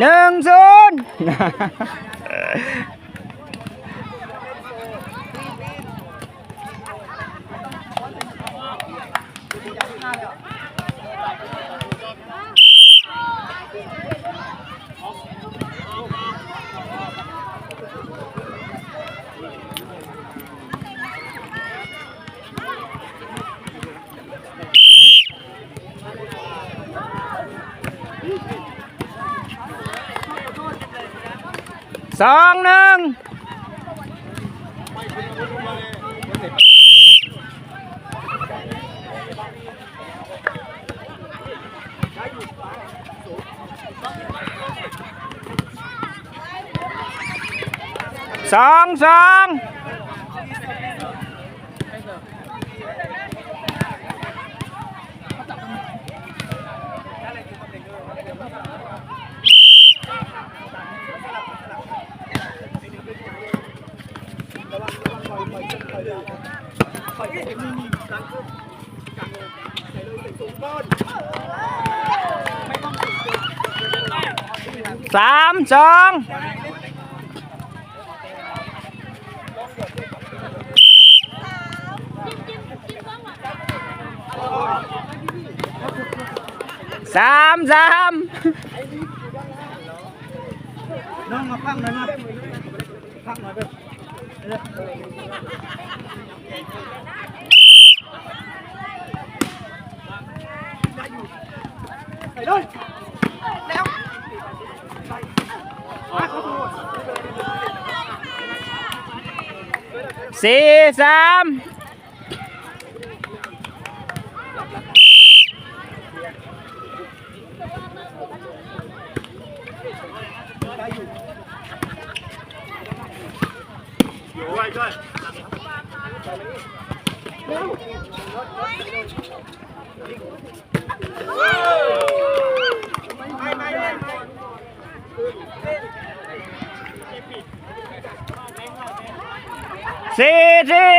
หนึ่งศูนย์ สองหนึ่งสองสอง สามสองสามสามน้องมาพักหน่อยนะพักหน่อยไปไปด้วยแล้วมาเขาดู สี่สาม สี่สี่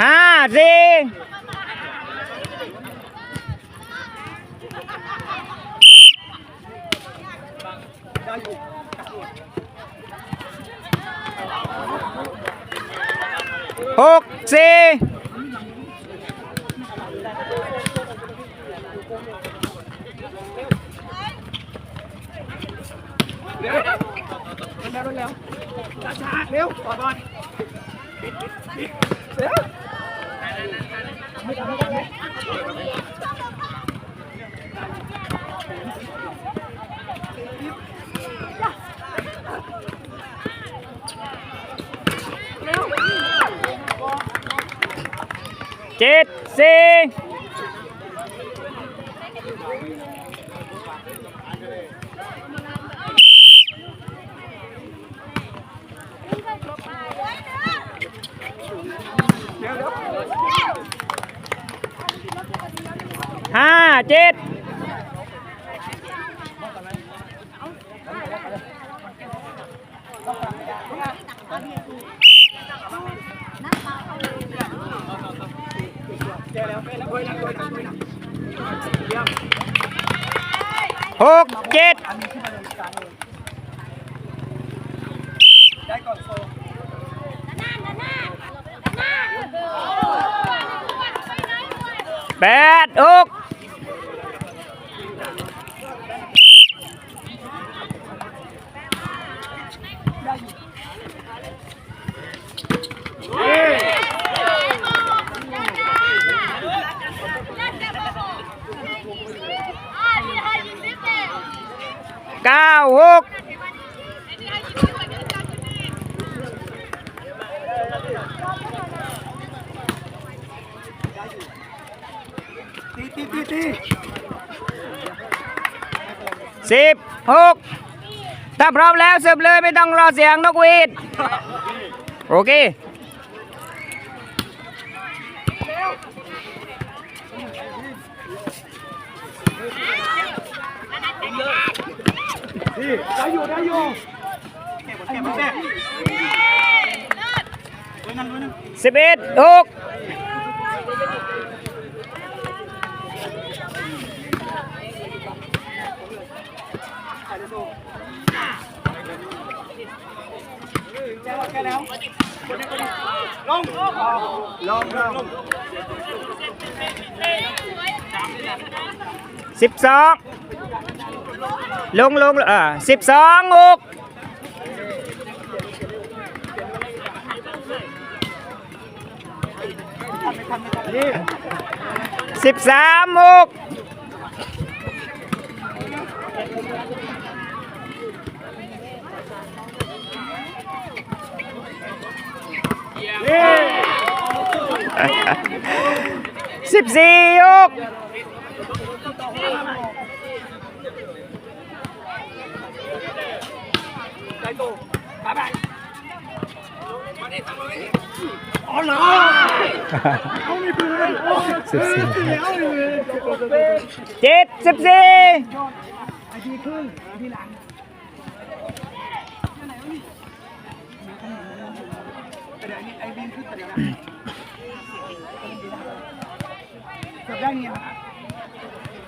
ห้าสี่ห กสี่เร็วต่อบอลเร็ว เจ็ดสี่ เร็วเร็ว ห้าเจ็ด เจ๊แล้วไปแล้วไปแล้วไปแล้วไปแล้ ห้าเจ็ดหกเจ็ดแปดอกมาเลยกลางเลยได้ก่อนโซ แปดหก เก้าหก ตีตีตีตี สิบ หกถ้าพร้อมแล้วเสิร์ฟเลยไม่ต้องรอเสียงนกหวีดโอเคได้อยู่ได้อยู่สิบเอ็ดหก แค่แล้วลงลงลงสิบสองลงลงเออ สิบสองหกสิบสามหกสิบสี่ยกอ๋อเหรอเขามีปืนเลยสิบสี่แล้วเลยเจ็ดสิบสี่ไอทีครึ่งทีหลังเดี๋ยวนี้ไอ้บินขึ้นเดี๋ยวจบได้ เนี่ย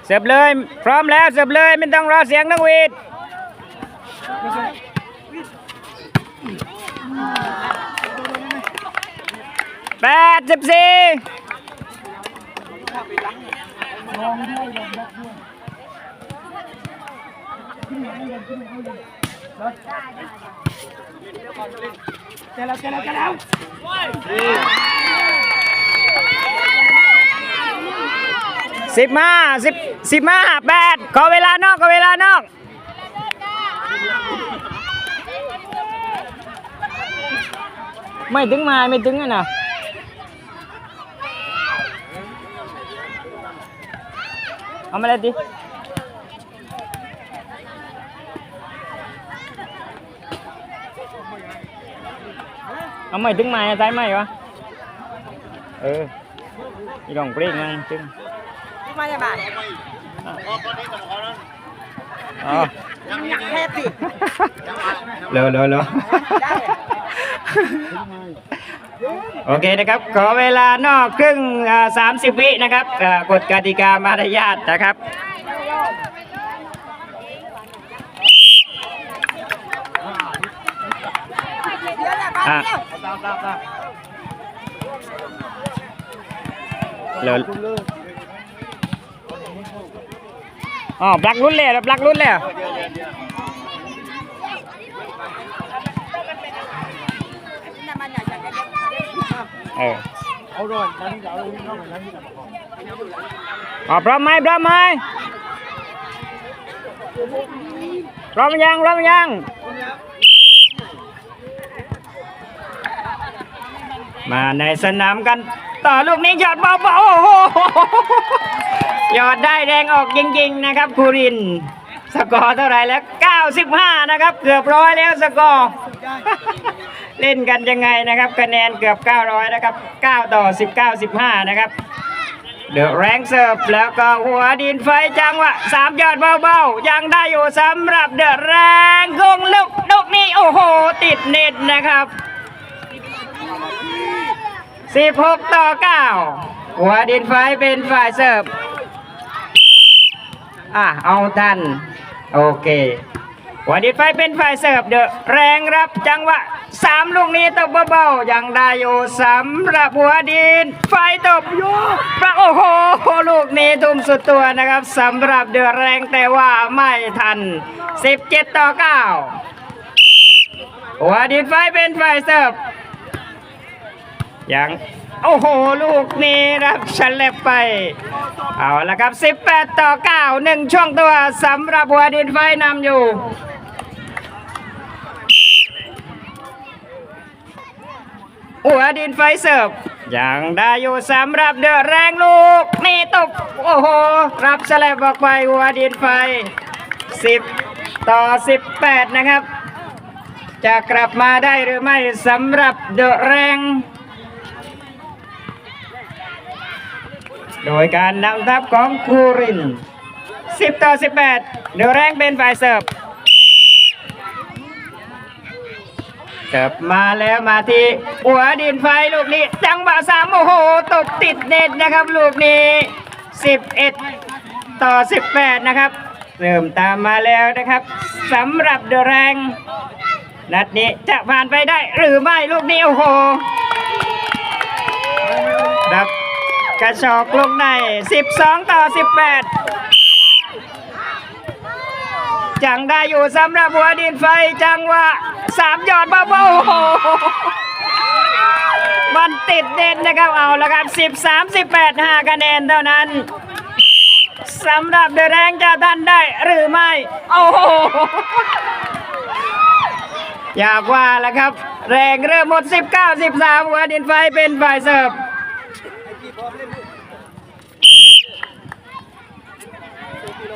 เสิร์ฟเลย พร้อมแล้วเสิร์ฟเลย ไม่ต้องรอเสียงนักหวีดแปดสิบสี่ลองด้วยลองบล็อกด้วยเจอแล้วเจอแล้วเจอแล้ว สิบห้าสิบสิบห้าแปดขอเวลานอกขอเวลานอกไม่ถึงมาไม่ถึงอะนะเอามาเลยดิเอาไม่ถึงมาใช่ไหมวะเอออีกองเปรี้ยงไงถึง มาจากบ้านอ๋ออยากแทบสิเร็วเร็วเร็วโอเคนะครับ ขอเวลานอกครึ่งสามสิบวินะครับอ่ากฎกติกามารยาทนะครับเดี๋ยวแหละบ้านอะเดียวตามตามตามเร็ว อ๋อบลักรุ่นเลยบลักรุ่นเลยน้ำมันอยากจะเออเอาด้วยเอาด้วยน้องนั่นนี่อ๋อพร้อมไหมพร้อมไหมพร้อมยังพร้อมยัง มาในสนามกันต่อลูกนี้ยอดเบาๆโอ้โหยอดได้แดงออกจริงๆนะครับคูริน สกอร์เท่าไหร่แล้ว 95 นะครับ เกือบร้อยแล้วสกอร์เล่นกันยังไงนะครับ คะแนนเกือบ 900 นะครับ 9 ต่อ 19 15 นะครับเดอะแรงเสิร์ฟแล้วก็หัวดินไฟจังวะสามยอดเบาๆ ยังได้อยู่สำหรับเดอะแรงคงลูกลูกนี้ โอ้โห ติดเน็ตนะครับ 16 ต่อ 9 หัวดินไฟเป็นฝ่ายเสิร์ฟ อะ เอาทัน โอเค หัวดินไฟเป็นฝ่ายเสิร์ฟเดอะแรงรับจังหวะสามลูกนี้ตบเบาๆยังได้อยู่สำหรับหัวดิน ไฟตบอยู่ปะโอ้โห ลูกนี้ทุ่มสุดตัวนะครับสำหรับเดือะแรงแต่ว่าไม่ทัน 17 ต่อ 9 หัวดินไฟเป็นฝ่ายเสิร์ฟ ยัง โอ้โห ลูกนี้รับฉันเล็บไป เอาละครับ 18 ต่อ9หนึ่งช่วงตัวสำหรับหัวดินไฟนำอยู่หัวดินไฟเสิร์ฟยังได้อยู่สำหรับเดอะแรงลูก นี่ตบโอ้โห รับสลับออกไปหัวดินไฟ 10 ต่อ 18 นะครับ จะกลับมาได้หรือไม่สำหรับเดอะแรง โดยการนำทัพของคูริน 10 ต่อ 18 เดอะแรงเป็นฝ่ายเสิร์ฟเสิร์ฟมาแล้วมาที่หัวดินไฟลูกนี้จังหวะสามโอ้โหตบติดเน็ตนะครับลูกนี้ 11 ต่อ 18 นะครับเริ่มตามมาแล้วนะครับสำหรับเดอะแรงนัดนี้จะผ่านไปได้หรือไม่ลูกนี้โอ้โหรับ กระชอกลงใน 12 ต่อ 18 จังได้อยู่สำหรับหัวดินไฟจังวะสามยอดบ้าโอ้โหมันติดเด่นนะครับเอาละครับ 13 18 5คะแนนเท่านั้นสำหรับเดแรงจะทันได้หรือไม่ โอ้โหอยากว่าแล้วครับ แรงเริ่มหมด 19 13หัวดินไฟเป็นฝ่ายเสิร์ฟ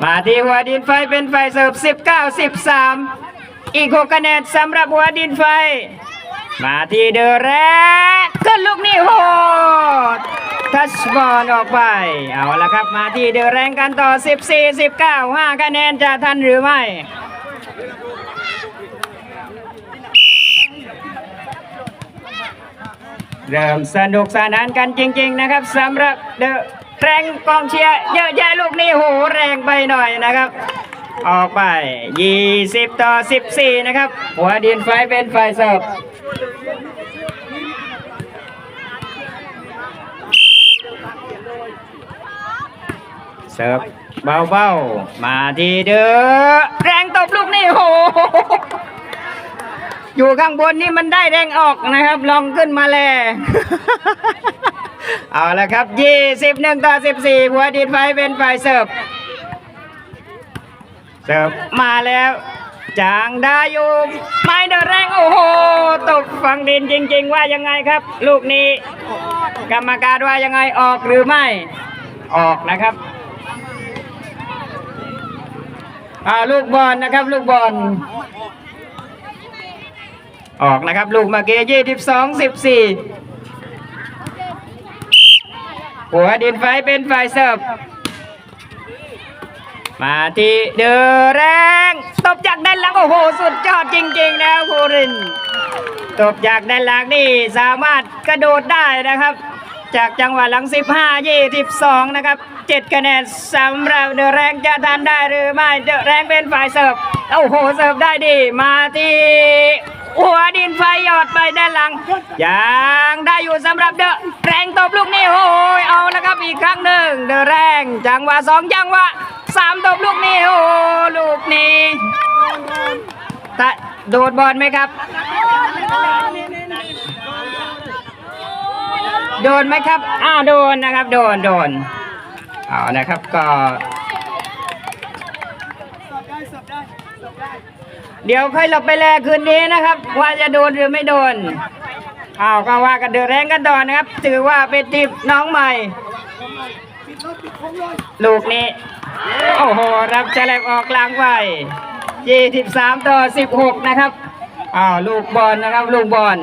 มาที่หัวดินไฟเป็นไฟเสิร์ฟ19 13 อีก6คะแนนสำหรับหัวดินไฟ มาที่เดอะแรกขึ้นลูกนี้โหดทัชบอลออกไป เอาละครับมาที่เดอะแรงกันต่อ 14 19 5คะแนนจะทันหรือไม่ เริ่มสนุกสนานกันจริง ๆ นะครับสำหรับเดอะแรงกองเชียร์เยอะแยะลูกนี้โหแรงไปหน่อยนะครับ ออกไป 20 ต่อ 14 นะครับ หัวดินไฟเป็นไฟเสิร์ฟเสิร์ฟเบาๆ มาทีเด้อแรงตบลูกนี่โห อยู่ข้างบนนี่มันได้แรงออกนะครับ ลองขึ้นมาแลเอาละครับ21ต่อ14หัวดินไฟเป็นฝ่ายเสิร์ฟเสิร์ฟมาแล้วจางได้อยู่ไม่เดินแรงโอ้โหตกฝั่งดินจริง ๆ ว่ายังไงครับ ลูกนี้ กรรมการว่ายังไงออกหรือไม่ ออกนะครับอ่าลูกบอลนะครับ ลูกบอล ออกนะครับ ลูกเมื่อกี้ยี่สิบสองสิบสี่หัวดินไฟเป็นฝ่ายเสิร์ฟมาที่เดือแรงตบจากด้านหลังโอ้โหสุดยอดจริงๆนะภูรินตบจากด้านหลังนี่สามารถกระโดดได้นะครับ จากจังหวะหลัง 15 22 นะครับ7คะแนนสำหรับเดือแรงจะทันได้หรือไม่เดือแรงเป็นฝ่ายเสิร์ฟโอ้โหเสิร์ฟได้ดีมาที่ หัวดินไฟหยอดไปด้านหลังยังได้อยู่สำหรับเดอะแรงตบลูกนี้โอ้ยเอาแล้วครับอีกครั้งหนึ่งเดอะแรงจังหวะสองจังหวะสามตบลูกนี้โอ้ลูกนี้ตะโดดบอลไหมครับ โดนไหมครับอ้าวโดนนะครับ โดนโดนเอานะครับก็ เดี๋ยวค่อยหลบไปแลคืนนี้นะครับ ว่าจะโดนหรือไม่โดนอ้าวก็ว่ากันเดือดแรงกันต่อนะครับ ถือว่าเป็นทีมน้องใหม่ ลูกนี้ โอ้โห รับแฉลบออกกลางไป23 ต่อ 16 นะครับอ้าวลูกบอลนะครับ ลูกบอล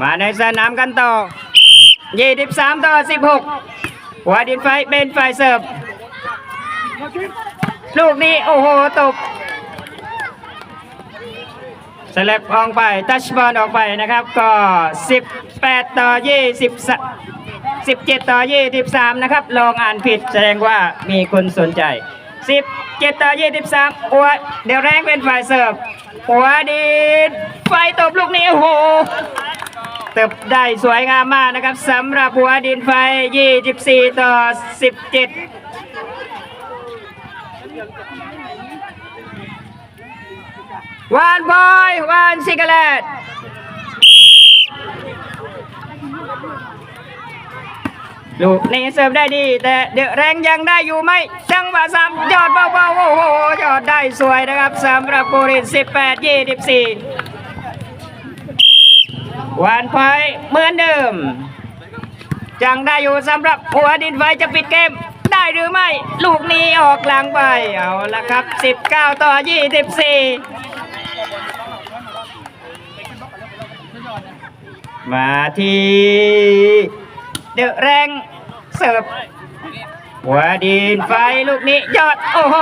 มาในสนามกันต่อ 23 ต่อ 16หัวดินไฟเป็นฝ่ายเสิร์ฟ ลูกนี้ โอ้โห ตบ สลับออกไปทัชบอลออกไปนะครับก็ 18 ต่อ 20 17 ต่อ 23 นะครับ ลองอ่านผิดแสดงว่ามีคนสนใจ 17 ต่อ 23 หัวเดี๋ยวแรงเป็นฝ่ายเสิร์ฟหัวดีไฟตบลูกนี้โอ้โหเติบได้สวยงามมากนะครับสำหรับหัวดินไฟ 24 ต่อ 17 วานบอยวานซิกาเลตลูกนี้เสิร์ฟได้ดี แต่เดอะแรงยังได้อยู่ไหมจังหวะสามยอดเบาๆโอ้โหยอดได้สวยนะครับสำหรับบุริน18 24วานไฟเหมือนเดิมยังได้อยู่สำหรับหัวดินไฟจะปิดเกมได้หรือไม่ ลูกนี้ออกหลังไป เอาละครับ 19 ต่อ 24 มาทีเดอะแรงเสิร์ฟหัวดินไฟลูกนี้ยอด โอ้โห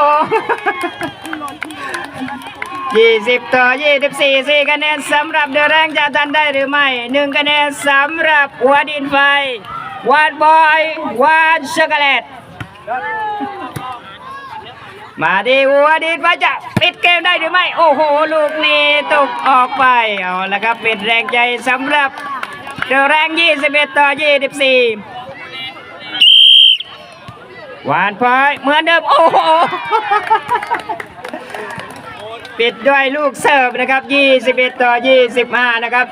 ยี่สิบต่อยี่สิบสี่สี่คะแนนสำหรับเดอะแรงจะทันได้หรือไม่หนึ่งคะแนนสำหรับหัวดินไฟวานบอยวานช็อกโกแลตมาดีหัวดินไฟจะปิดเกมได้หรือไม่ โอ้โห ลูกนี้ตกออกไป เอาละครับเป็นแรงใจสำหรับ เดอแรง21ต่อ24หวานพอยเหมือนเดิม โอ้โหปิดด้วยลูกเสิร์ฟนะครับ 21 ต่อ 25 นะครับ